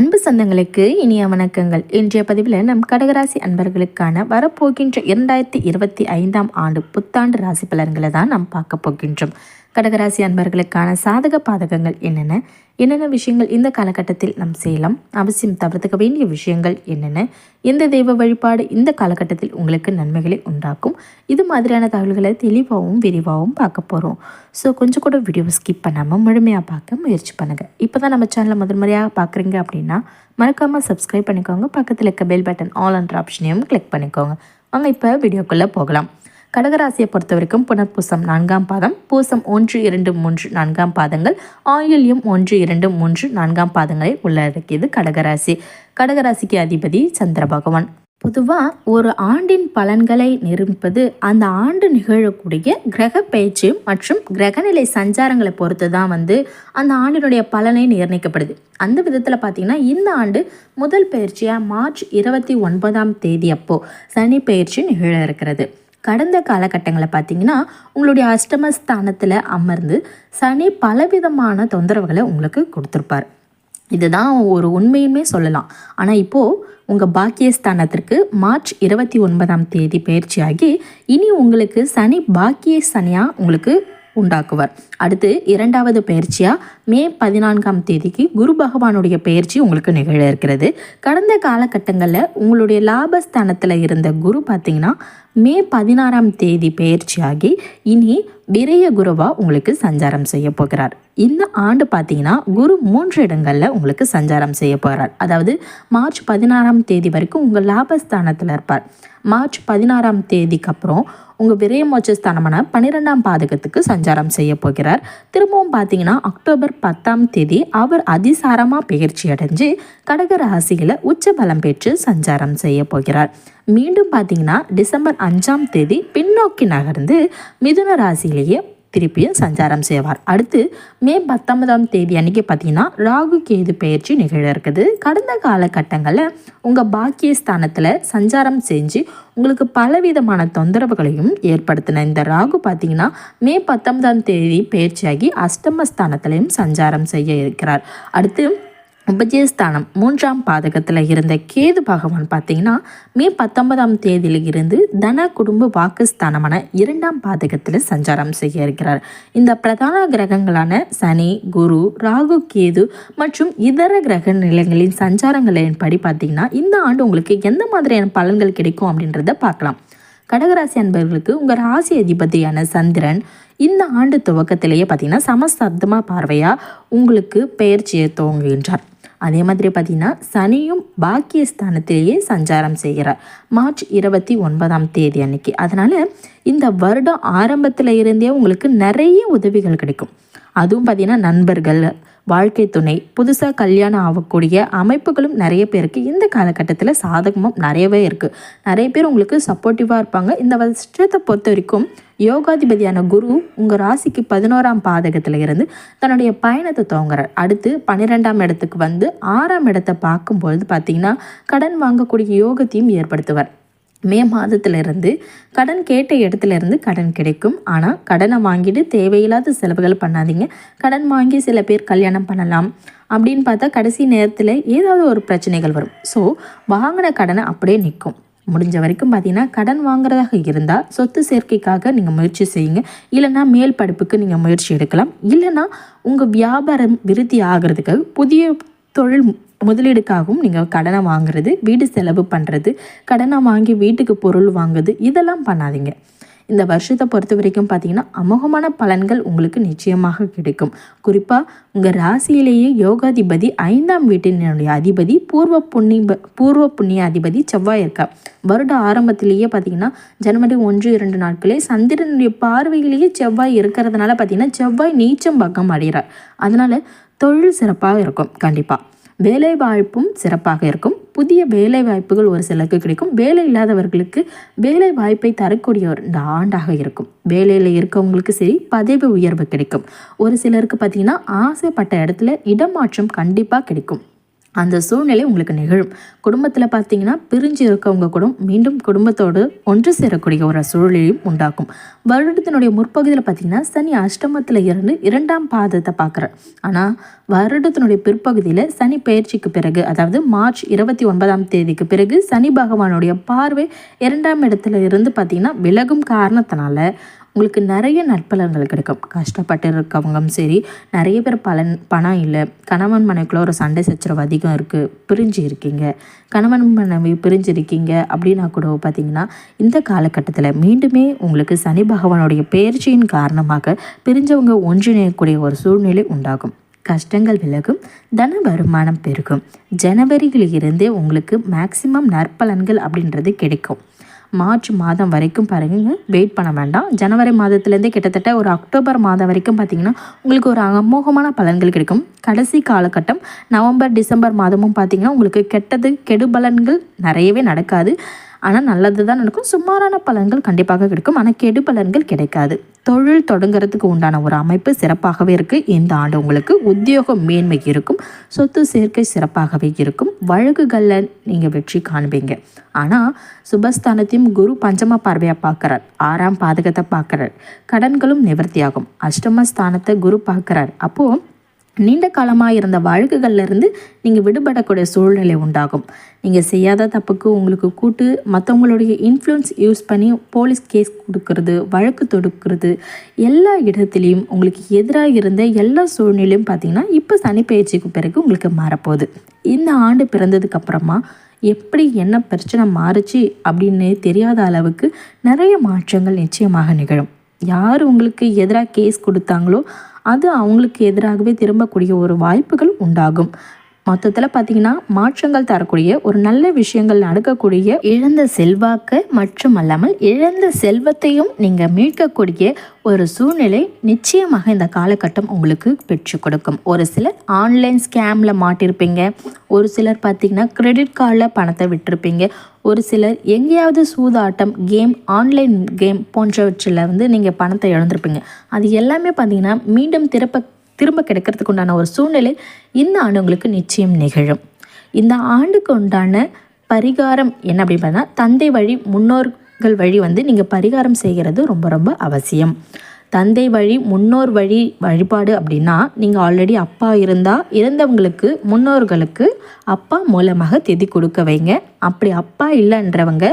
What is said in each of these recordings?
அன்பு சந்தங்களுக்கு இனிய வணக்கங்கள். இன்றைய பதிவில் நம் கடகராசி அன்பர்களுக்கான வரப்போகின்ற இரண்டாயிரத்தி இருபத்தி ஐந்தாம் ஆண்டு புத்தாண்டு ராசி பலன்களை தான் நாம் பார்க்க போகின்றோம். கடகராசி அன்பர்களுக்கான சாதக பாதகங்கள் என்னென்ன? என்னென்ன விஷயங்கள் இந்த காலகட்டத்தில் நாம் செய்யலாம் அவசியம் தவிர்த்துக்க வேண்டிய விஷயங்கள் என்னென்ன? எந்த தெய்வ வழிபாடு இந்த காலகட்டத்தில் உங்களுக்கு நன்மைகளை உண்டாக்கும்? இது மாதிரியான தகவல்களை தெளிவாகவும் விரிவாகவும் பார்க்க போகிறோம் ஸோ கொஞ்சம் கூட வீடியோ ஸ்கிப் பண்ணாமல் முழுமையாக பார்க்க முயற்சி பண்ணுங்கள் இப்போ தான் நம்ம சேனலை முதல் முறையாக பார்க்குறீங்க அப்படின்னா மறக்காமல் சப்ஸ்கிரைப் பண்ணிக்கோங்க. பக்கத்தில் இருக்க பெல் பட்டன் ஆல் அண்ட் ஆப்ஷனையும் கிளிக் பண்ணிக்கோங்க. வாங்க இப்போ வீடியோக்குள்ளே போகலாம். கடகராசியை பொறுத்த வரைக்கும் புனர்பூசம் நான்காம் பாதம் பூசம் ஒன்று இரண்டு மூன்று நான்காம் பாதங்கள் ஆயுள்யம் ஒன்று இரண்டு மூன்று நான்காம் பாதங்களை உள்ளடக்கியது கடகராசி. கடகராசிக்கு அதிபதி சந்திர பகவான். பொதுவாக ஒரு ஆண்டின் பலன்களை நிரூபிப்பது அந்த ஆண்டு நிகழக்கூடிய கிரக பயிற்சி மற்றும் கிரகநிலை சஞ்சாரங்களை பொறுத்து தான் வந்து அந்த ஆண்டினுடைய பலனை நிர்ணயிக்கப்படுது. அந்த விதத்தில் பார்த்தீங்கன்னா இந்த ஆண்டு முதல் பயிற்சியாக மார்ச் இருபத்தி ஒன்பதாம் தேதி அப்போது சனி பயிற்சி நிகழ இருக்கிறது. கடந்த காலகட்டங்களை பார்த்தீங்கன்னா உங்களுடைய அஷ்டம ஸ்தானத்தில் அமர்ந்து சனி பலவிதமான தொந்தரவுகளை உங்களுக்கு கொடுத்துருப்பார். இதுதான் ஒரு உண்மையுமே சொல்லலாம். ஆனால் இப்போது உங்கள் பாக்கியஸ்தானத்திற்கு மார்ச் இருபத்தி ஒன்பதாம் தேதி பயிற்சியாகி இனி உங்களுக்கு சனி பாக்கிய சனியாக உங்களுக்கு உண்டாக்குவார். அடுத்து இரண்டாவது பயிற்சியாக மே பதினான்காம் தேதிக்கு குரு பகவானுடைய பயிற்சி உங்களுக்கு நிகழ இருக்கிறது. கடந்த காலகட்டங்களில் உங்களுடைய லாபஸ்தானத்தில் இருந்த குரு பார்த்தீங்கன்னா மே பதினாறாம் தேதி பயிற்சியாகி இனி விரைய குருவாக உங்களுக்கு சஞ்சாரம் செய்ய போகிறார். இந்த ஆண்டு பார்த்தீங்கன்னா குரு மூன்று இடங்களில் உங்களுக்கு சஞ்சாரம் செய்ய போகிறார் அதாவது மார்ச் பதினாறாம் தேதி வரைக்கும் உங்கள் லாபஸ்தானத்தில் இருப்பார். மார்ச் பதினாறாம் தேதிக்கு அப்புறம் உங்கள் விரயமோச்ச ஸ்தானமான பன்னிரெண்டாம் பாதகத்துக்கு சஞ்சாரம் செய்ய போகிறார். திரும்பவும் பார்த்தீங்கன்னா அக்டோபர் பத்தாம் தேதி அவர் அதிசாரமாக பயிற்சி அடைஞ்சு கடக ராசியில் உச்ச பலம் பெற்று சஞ்சாரம் செய்ய போகிறார். மீண்டும் பார்த்தீங்கன்னா டிசம்பர் அஞ்சாம் தேதி பின்னோக்கி நகர்ந்து மிதுன ராசியிலேயே திருப்பியும் சஞ்சாரம் செய்வார். அடுத்து மே பத்தொன்பதாம் தேதி அன்னைக்கு பார்த்தீங்கன்னா ராகு கேது பயிற்சி நிகழ இருக்குது. கடந்த காலகட்டங்களில் உங்கள் பாக்கிய ஸ்தானத்தில் சஞ்சாரம் செஞ்சு உங்களுக்கு பலவிதமான தொந்தரவுகளையும் ஏற்படுத்தின இந்த ராகு பார்த்தீங்கன்னா மே பத்தொன்பதாம் தேதி பயிற்சியாகி அஷ்டமஸ்தானத்திலையும் சஞ்சாரம் செய்ய இருக்கிறார். அடுத்து உபஜயஸ்தானம் மூன்றாம் பாதகத்தில் இருந்த கேது பகவான் பார்த்தீங்கன்னா மே பத்தொன்பதாம் தேதியில் இருந்து தன குடும்ப வாக்குஸ்தானமான இரண்டாம் பாதகத்தில் சஞ்சாரம் செய்ய இருக்கிறார். இந்த பிரதான கிரகங்களான சனி குரு ராகு கேது மற்றும் இதர கிரக நிலைகளின் சஞ்சாரங்களின் படி பார்த்தீங்கன்னா இந்த ஆண்டு உங்களுக்கு எந்த மாதிரியான பலன்கள் கிடைக்கும் அப்படின்றத பார்க்கலாம். கடகராசி அன்பர்களுக்கு உங்கள் ராசி அதிபதியான சந்திரன் இந்த ஆண்டு துவக்கத்திலேயே பார்த்தீங்கன்னா சமசப்தமாக பார்வையாக உங்களுக்கு பெயர்ச்சியை துவங்குகின்றார். அதே மாதிரி பார்த்தீங்கன்னா சனியும் பாக்கியஸ்தானத்திலேயே சஞ்சாரம் செய்கிறார். மார்ச் இருபத்தி ஒன்பதாம் தேதி அன்னைக்கு. அதனால் இந்த வருடம் ஆரம்பத்தில் இருந்தே உங்களுக்கு நிறைய உதவிகள் கிடைக்கும். அதுவும் பார்த்தீங்கன்னா நண்பர்கள் வாழ்க்கை துணை புதுசாக கல்யாணம் ஆகக்கூடிய அமைப்புகளும் நிறைய பேருக்கு இந்த காலகட்டத்தில் சாதகமும் நிறையவே இருக்குது நிறைய பேர் உங்களுக்கு சப்போர்ட்டிவாக இருப்பாங்க. இந்த வருஷத்தை பொறுத்த வரைக்கும் யோகாதிபதியான குரு உங்கள் ராசிக்கு பதினோராம் பாதகத்தில் இருந்து தன்னுடைய பயணத்தை துவங்குறார். அடுத்து பன்னிரெண்டாம் இடத்துக்கு வந்து ஆறாம் இடத்தை பார்க்கும்பொழுது பார்த்தீங்கன்னா கடன் வாங்கக்கூடிய யோகத்தையும் ஏற்படுத்துவார். மே மாதத்திலிருந்து கடன் கேட்ட இடத்துல இருந்து கடன் கிடைக்கும். ஆனால் கடனை வாங்கிட்டு தேவையில்லாத செலவுகள் பண்ணாதீங்க. கடன் வாங்கி சில பேர் கல்யாணம் பண்ணலாம் அப்படின்னு பார்த்தா கடைசி நேரத்தில் ஏதாவது ஒரு பிரச்சனைகள் வரும். ஸோ வாங்கின கடனை அப்படியே நிற்கும் முடிஞ்ச வரைக்கும் பார்த்தீங்கன்னா கடன் வாங்குறதாக இருந்தால் சொத்து சேர்க்கைக்காக நீங்கள் முயற்சி செய்யுங்க. இல்லைன்னா மேல் படிப்புக்கு நீங்கள் முயற்சி எடுக்கலாம். இல்லைன்னா உங்கள் வியாபாரம் விருத்தி ஆகிறதுக்காக புதிய தொழில் முதலீடுக்காகவும் நீங்கள் கடனை வாங்குறது வீடு செலவு பண்ணுறது கடனை வாங்கி வீட்டுக்கு பொருள் வாங்குறது இதெல்லாம் பண்ணாதீங்க. இந்த வருஷத்தை பொறுத்த வரைக்கும் பார்த்தீங்கன்னா அமோகமான பலன்கள் உங்களுக்கு நிச்சயமாக கிடைக்கும். குறிப்பாக உங்கள் ராசியிலேயே யோகாதிபதி ஐந்தாம் வீட்டினுடைய அதிபதி பூர்வ புண்ணி பூர்வ புண்ணிய அதிபதி செவ்வாய் இருக்கா. வருட ஆரம்பத்திலேயே பார்த்தீங்கன்னா ஜனவரி ஒன்று இரண்டு நாட்களே சந்திரனுடைய பார்வையிலேயே செவ்வாய் இருக்கிறதுனால பார்த்தீங்கன்னா செவ்வாய் நீச்சம் பக்கம் அடைகிறார். அதனால் தொழில் சிறப்பாக இருக்கும் கண்டிப்பாக வேலை வாய்ப்பும் சிறப்பாக இருக்கும். புதிய வேலை வாய்ப்புகள் ஒரு சிலருக்கு கிடைக்கும். வேலை இல்லாதவர்களுக்கு வேலை வாய்ப்பை தரக்கூடிய ஒரு இந்த ஆண்டாக இருக்கும். வேலையில் இருக்கவங்களுக்கு சரி பதவி உயர்வு கிடைக்கும். ஒரு சிலருக்கு பார்த்தீங்கன்னா ஆசைப்பட்ட இடத்துல இடமாற்றம் கண்டிப்பாக கிடைக்கும். அந்த சூழ்நிலை உங்களுக்கு நிகழும். குடும்பத்தில் பார்த்தீங்கன்னா பிரிஞ்சு இருக்கவங்க கூட மீண்டும் குடும்பத்தோடு ஒன்று சேரக்கூடிய ஒரு சூழ்நிலையும் உண்டாக்கும். வருடத்தினுடைய முற்பகுதியில் பார்த்தீங்கன்னா சனி அஷ்டமத்தில் இருந்து இரண்டாம் பாதத்தை பார்க்குறேன் ஆனால் வருடத்தினுடைய பிற்பகுதியில் சனி பயிற்சிக்கு பிறகு அதாவது மார்ச் இருபத்தி ஒன்பதாம் தேதிக்கு பிறகு சனி பகவானுடைய பார்வை இரண்டாம் இடத்துல இருந்து பார்த்தீங்கன்னா விலகும் காரணத்தினால உங்களுக்கு நிறைய நற்பலன்கள் கிடைக்கும். கஷ்டப்பட்டு இருக்கவங்களும் சரி நிறைய பேர் பலன் பணம் இல்லை. கணவன் மனைவிக்குள்ள ஒரு சண்டை சச்சரவு அதிகம் இருக்குது பிரிஞ்சு இருக்கீங்க கணவன் மனைவி பிரிஞ்சு இருக்கீங்க அப்படின்னா கூட பார்த்தீங்கன்னா இந்த காலகட்டத்தில் மீண்டுமே உங்களுக்கு சனி பகவானுடைய பயிற்சியின் காரணமாக பிரிஞ்சவங்க ஒன்றிணையக்கூடிய ஒரு சூழ்நிலை உண்டாகும். கஷ்டங்கள் விலகும் தன வருமானம் பெருகும். ஜனவரியிலிருந்தே உங்களுக்கு மேக்சிமம் நற்பலன்கள் அப்படின்றது கிடைக்கும். மார்ச் மாதம் வரைக்கும் பாருங்க. வெயிட் பண்ண வேண்டாம். ஜனவரி மாதத்துலேருந்தே கிட்டத்தட்ட ஒரு அக்டோபர் மாதம் வரைக்கும் பார்த்தீங்கன்னா உங்களுக்கு ஒரு அமோகமான பலன்கள் கிடைக்கும். கடைசி காலகட்டம் நவம்பர் டிசம்பர் மாதமும் பார்த்தீங்கன்னா உங்களுக்கு கெட்டது கெடுபலன்கள் நிறையவே நடக்காது. ஆனால் நல்லது தான் நடக்கும். சுமாரான பலன்கள் கண்டிப்பாக கிடைக்கும். ஆனால் கெடு பலன்கள் கிடைக்காது. தொழில் தொடங்குறதுக்கு உண்டான ஒரு அமைப்பு சிறப்பாகவே இருக்குது இந்த ஆண்டு உங்களுக்கு உத்தியோகம் மேன்மை இருக்கும். சொத்து சேர்க்கை சிறப்பாகவே இருக்கும். வழக்குகளில் நீங்கள் வெற்றி காண்பீங்க. ஆனால் சுபஸ்தானத்தையும் குரு பஞ்சம பார்வையாக பார்க்குறார். ஆறாம் பாதகத்தை பார்க்குறார். கடன்களும் நிவர்த்தியாகும். அஷ்டமஸ்தானத்தை குரு பார்க்குறார். அப்போது நீண்ட காலமாக இருந்த வழக்குகள்லேருந்து நீங்கள் விடுபடக்கூடிய சூழ்நிலை உண்டாகும். நீங்கள் செய்யாத தப்புக்கு உங்களுக்கு கூட்டு மற்றவங்களுடைய இன்ஃப்ளூயன்ஸ் யூஸ் பண்ணி போலீஸ் கேஸ் கொடுக்கறது வழக்கு தொடுக்கிறது எல்லா இடத்துலையும் உங்களுக்கு எதிராக இருந்த எல்லா சூழ்நிலையும் பார்த்தீங்கன்னா இப்போ சனி பயிற்சிக்கு பிறகு உங்களுக்கு மாறப்போகுது. இந்த ஆண்டு பிறந்ததுக்கப்புறமா எப்படி என்ன பிரச்சனை மாறுச்சு அப்படின்னு தெரியாத அளவுக்கு நிறைய மாற்றங்கள் நிச்சயமாக நிகழும். யார் உங்களுக்கு எதிராக கேஸ் கொடுத்தாங்களோ அது அவங்களுக்கு எதிராகவே திரும்பக்கூடிய ஒரு வாய்ப்புகள் உண்டாகும். மொத்தத்தில் பார்த்தீங்கன்னா மாற்றங்கள் தரக்கூடிய ஒரு நல்ல விஷயங்கள் நடக்கக்கூடிய இழந்த செல்வாக்கு மற்றும் அல்லாமல் இழந்த செல்வத்தையும் நீங்கள் மீட்கக்கூடிய ஒரு சூழ்நிலை நிச்சயமாக இந்த காலகட்டம் உங்களுக்கு பெற்று கொடுக்கும். ஒரு சிலர் ஆன்லைன் ஸ்கேமில் மாட்டிருப்பீங்க. ஒரு சிலர் பார்த்தீங்கன்னா கிரெடிட் கார்டில் பணத்தை விட்டுருப்பீங்க. ஒரு சிலர் எங்கேயாவது சூதாட்டம் கேம் ஆன்லைன் கேம் போன்றவற்றில் வந்து நீங்கள் பணத்தை இழந்திருப்பீங்க. அது எல்லாமே பார்த்தீங்கன்னா மீண்டும் திறப்ப திரும்ப கிடைக்கிறதுக்கு உண்டான ஒரு சூழ்நிலை இந்த ஆண்டு உங்களுக்கு நிச்சயம் நிகழும். இந்த ஆண்டுக்கு உண்டான பரிகாரம் என்ன அப்படின்னு பார்த்தா தந்தை வழி முன்னோர்கள் வழி வந்து நீங்கள் பரிகாரம் செய்கிறது ரொம்ப ரொம்ப அவசியம். தந்தை வழி முன்னோர் வழி வழிபாடு அப்படின்னா நீங்கள் ஆல்ரெடி அப்பா இருந்தால் இறந்தவங்களுக்கு முன்னோர்களுக்கு அப்பா மூலமாக திதி கொடுக்க வைங்க. அப்படி அப்பா இல்லைன்றவங்க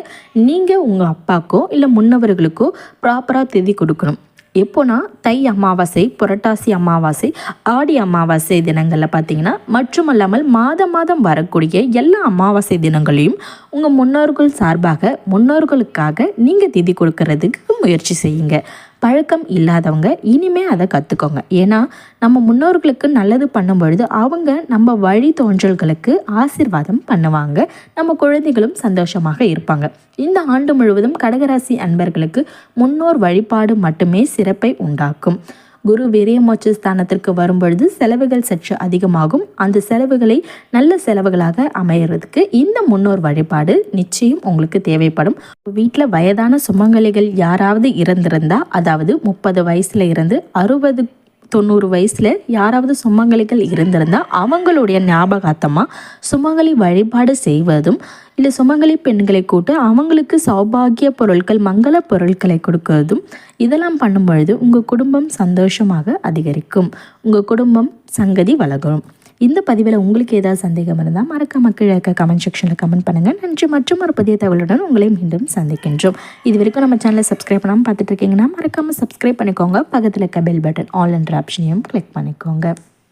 நீங்கள் உங்கள் அப்பாக்கோ இல்லை முன்னவர்களுக்கோ ப்ராப்பராக திதி கொடுக்கணும். எப்போனா தை அமாவாசை புரட்டாசி அமாவாசை ஆடி அமாவாசை தினங்களில் பார்த்தீங்கன்னா மற்றும் அல்லாமல் மாதம் மாதம் வரக்கூடிய எல்லா அமாவாசை தினங்களையும் உங்கள் முன்னோர்கள் சார்பாக முன்னோர்களுக்காக நீங்கள் திதி கொடுக்கறதுக்கு முயற்சி செய்யுங்க. பழக்கம் இல்லாதவங்க இனிமே அதை கற்றுக்கோங்க ஏன்னா நம்ம முன்னோர்களுக்கு நல்லது பண்ணும் பொழுது அவங்க நம்ம வழி தோன்றல்களுக்கு ஆசிர்வாதம் பண்ணுவாங்க. நம்ம குழந்தைகளும் சந்தோஷமாக இருப்பாங்க. இந்த ஆண்டு முழுவதும் கடகராசி அன்பர்களுக்கு முன்னோர் வழிபாடு மட்டுமே சிறப்பை உண்டாக்கும். குரு விரயமோட்ச ஸ்தானத்திற்கு வரும்பொழுது செலவுகள் சற்று அதிகமாகும். அந்த செலவுகளை நல்ல செலவுகளாக அமையறதுக்கு இந்த முன்னோர் வழிபாடு நிச்சயம் உங்களுக்கு தேவைப்படும். வீட்டில் வயதான சுமங்கலிகள் யாராவது இறந்திருந்தா அதாவது முப்பது வயசுல இருந்து அறுபது தொண்ணூறு வயசில் யாராவது சுமங்கலிகள் இருந்திருந்தால் அவங்களுடைய ஞாபகார்த்தமாக சுமங்கலி வழிபாடு செய்வதும் இல்லை சுமங்கலி பெண்களை கூட்டு அவங்களுக்கு சௌபாகிய பொருட்கள் மங்கள பொருட்களை கொடுக்கறதும் இதெல்லாம் பண்ணும் பொழுது உங்கள் குடும்பம் சந்தோஷமாக அதிகரிக்கும். உங்கள் குடும்பம் சங்கதி வளரும். இந்த பதிவில் உங்களுக்கு ஏதாவது சந்தேகம் இருந்தால் மறக்க கீழே இருக்க கமெண்ட் செக்ஷனில் கமெண்ட் பண்ணுங்கள் நன்றி மற்றும் ஒரு புதிய தகவலுடன் உங்களை மீண்டும் சந்திக்கின்றோம். இது வரைக்கும் நம்ம சேனலை சப்ஸ்கிரைப் பண்ணாமல் பார்த்துட்டு இருக்கீங்கன்னா மறக்காமல் சப்ஸ்கிரைப் பண்ணிக்கோங்க. பக்கத்தில் இருக்க பெல் பட்டன் ஆல் என்ற ஆப்ஷனையும் கிளிக் பண்ணிக்கோங்க.